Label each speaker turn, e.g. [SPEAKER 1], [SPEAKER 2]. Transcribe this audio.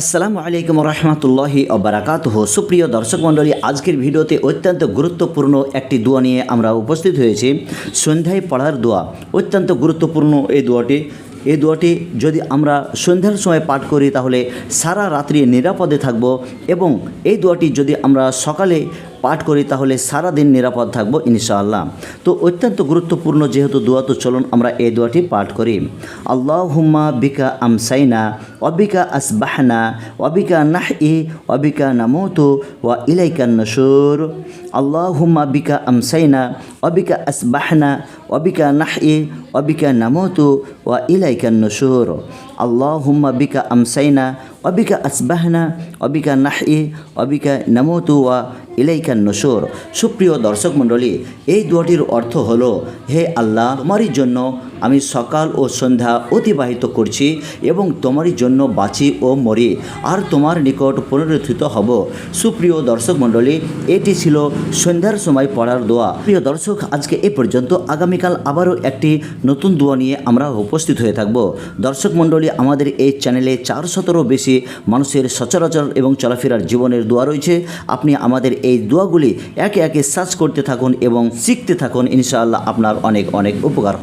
[SPEAKER 1] আসসালামু আলাইকুম রহমতুল্লাহি অবরাকাত সুপ্রিয় দর্শক মণ্ডলী, আজকের ভিডিওতে অত্যন্ত গুরুত্বপূর্ণ একটি দোয়া নিয়ে আমরা উপস্থিত হয়েছি। সন্ধ্যায় পড়ার দোয়া, অত্যন্ত গুরুত্বপূর্ণ এই দোয়াটি। এই দোয়াটি যদি আমরা সন্ধ্যার সময় পাঠ করি, তাহলে সারা রাত্রি নিরাপদে থাকব এবং এই দোয়াটি যদি আমরা সকালে পাঠ করি, তাহলে সারা দিন নিরাপদ থাকব ইনশাআল্লাহ। তো অত্যন্ত গুরুত্বপূর্ণ যেহেতু দোয়া তো চলুন আমরা এই দোয়াটি পাঠ করি। আল্লাহ হুম্মা বিকা আমসাইনা অবিকা আসবাহনা অবিকা নাহ ই অবিকা নামতু, ওয়া ইলাইকান নসুর আল্লাহ হুম্মা বিকা আমসাইনা অবিকা আসবাহনা অবিকা নাহ ই অবিকা নামতু, ওয়া ইলাইকান নসুর আল্লাহ হুম্মা বিকা আমসাইনা অবিকা আসবাহনা অবিকা নাহি অবিকা নামতু ওয়া ইলাইকান নসুর সুপ্রিয় দর্শক মণ্ডলী, এই দোয়াটির অর্থ হলো, হে আল্লাহ, তোমারই জন্য আমি সকাল ও সন্ধ্যা অতিবাহিত করছি এবং তোমারই জন্য বাঁচি ও মরি, আর তোমার নিকট পুনরুত্থিত হব। সুপ্রিয় দর্শক মণ্ডলী, এটি ছিল সন্ধ্যার সময় পড়ার দোয়া। প্রিয় দর্শক, আজকে এ পর্যন্ত আগামীকাল আবারও একটি নতুন দোয়া নিয়ে আমরা উপস্থিত হয়ে থাকব। দর্শক মণ্ডলী আমাদের এই চ্যানেলে চারশতেরও বেশি মানুষের সচরাচর এবং চলাফেরার জীবনের দোয়া রয়েছে। আপনি আমাদের এই দোয়াগুলি একে একে সার্চ করতে থাকুন এবং শিখতে থাকুন। ইনশাআল্লাহ আপনার অনেক অনেক উপকার